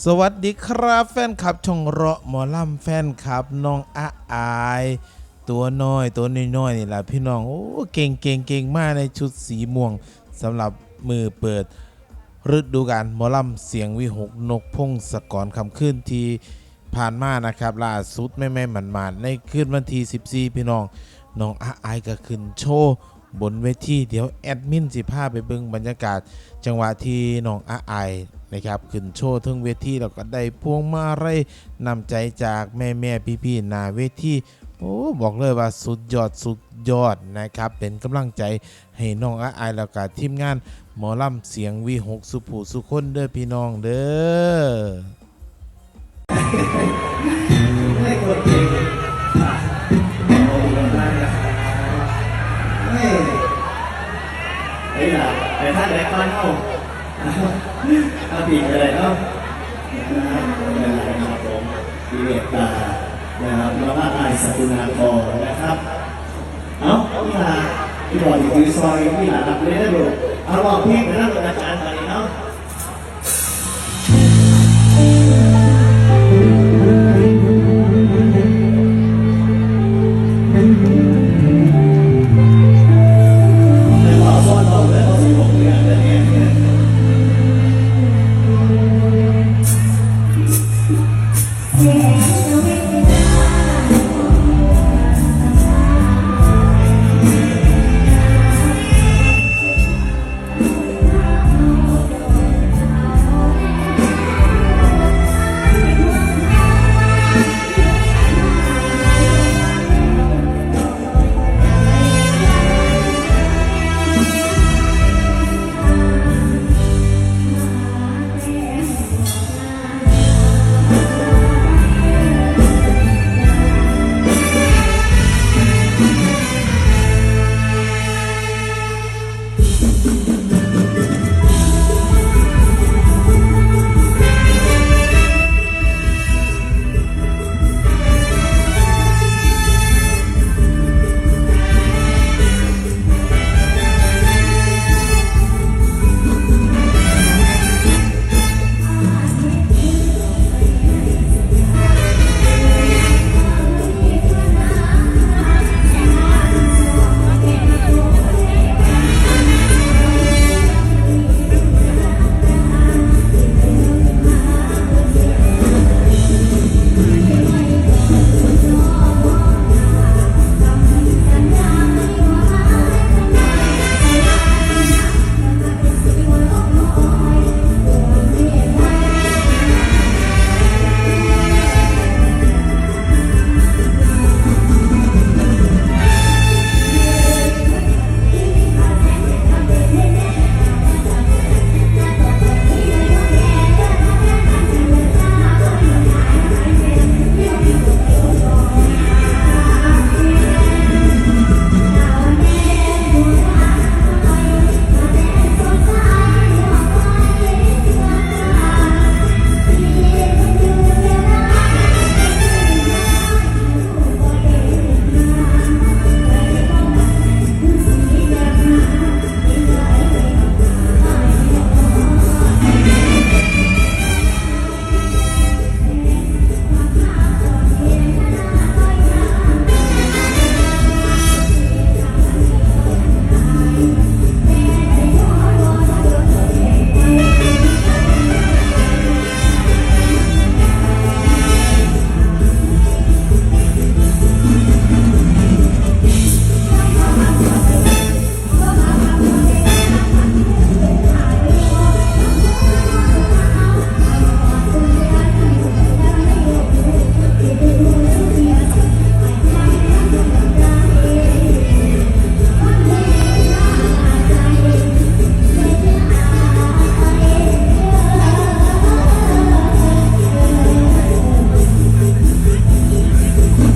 สวัสดีครับแฟนคลับช่องเราะหมอลำแฟนคลับน้องอาอาย ตัวน้อยตัวน้อยๆนี่แหละพี่น้องโอ้เก่งเก่งเก่งมากในชุดสีม่วงสำหรับมือเปิดฤดูกาลหมอลำเสียงวิหกนกพงศกรคำขึ้นที่ผ่านมานะครับล่าสุดแม่แม่หมันมาในคืนวันที่14 พี่น้องน้องอาอายก็ขึ้นโชว์บนเวทีเดี๋ยวแอดมินสิพาไปเบิ่งบรรยากาศ จังหวะที่น้องอาอาย นะครับขึ้นโชว์ถึงเวทีแล้วก็ได้พวงมาลัยนำใจจากแม่แม่พี่พี่ๆหนาเวทีโอ้บอกเลยว่าสุดยอดสุดยอดนะครับ เป็นกำลังใจให้น้องอาอายแล้วก็ทีมงานหมอลำเสียงวีหกสุผูสุคนเด้อพี่น้องเด้อไม่กดเองโอ้โหได้นะครับไม่ไอ้หล่ะไอท่านไอ้ก้อนเข้า เอาปีกอะไรเนาะนะครับนะครับผมปีเมตตานะครับแล้วก็อายสกุณาพรนะครับ เอ้าพี่ลาพี่บอลอยู่ซอยพี่ลาหลับเลยนะลูกเอาลองพี่ไปนั่งกับอาจารย์ไม่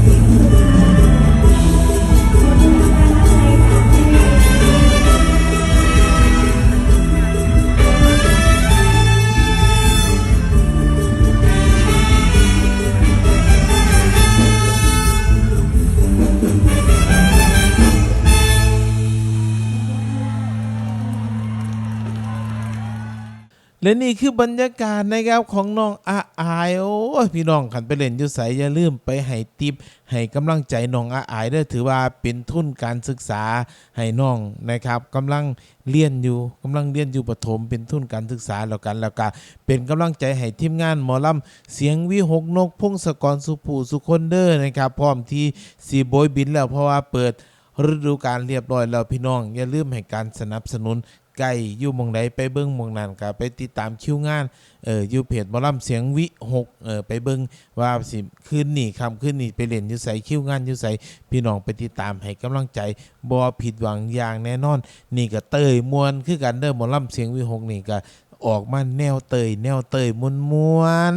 Thank you. และนี่คือบรรยากาศนะครับของน้องอาอายโอ้พี่น้องขันไปเล่นอยู่ไสอย่าลืมไปให้ติปให้กำลังใจน้องอาอายเด้อถือว่าเป็นทุนการศึกษาให้น้องนะครับกำลังเรียนอยู่กำลังเรียนอยู่ประถมเป็นทุนการศึกษาแล้วกันแล้วก็เป็นกำลังใจให้ทีมงานหมอลำเสียงวิหกนกพงศกรสุภูสุคนเดอร์นะครับพร้อมที่สีโบยบินแล้วเพราะว่าเปิดฤดูกาลเรียบร้อยแล้วพี่น้อง อย่าลืมให้การสนับสนุน ไก่อยู่มองใดไปเบิ้งมองนั้นก็ไปติดตามคิวงานเอออยู่เพจหมอลำเสียงวิหกเออไปเบิ้งว่าสิคืนนี้คำคืนนี้ไปเล่นอยู่ใส่คิวงานอยู่ใส่พี่น้องไปติดตามให้กำลังใจบ่ผิดหวังอย่างแน่นอน นี่ก็เตยมวนคือกันเด้อหมอลำเสียงวิหกนี่ก็ออกมาแนวเตยแนวเตยมวนมวน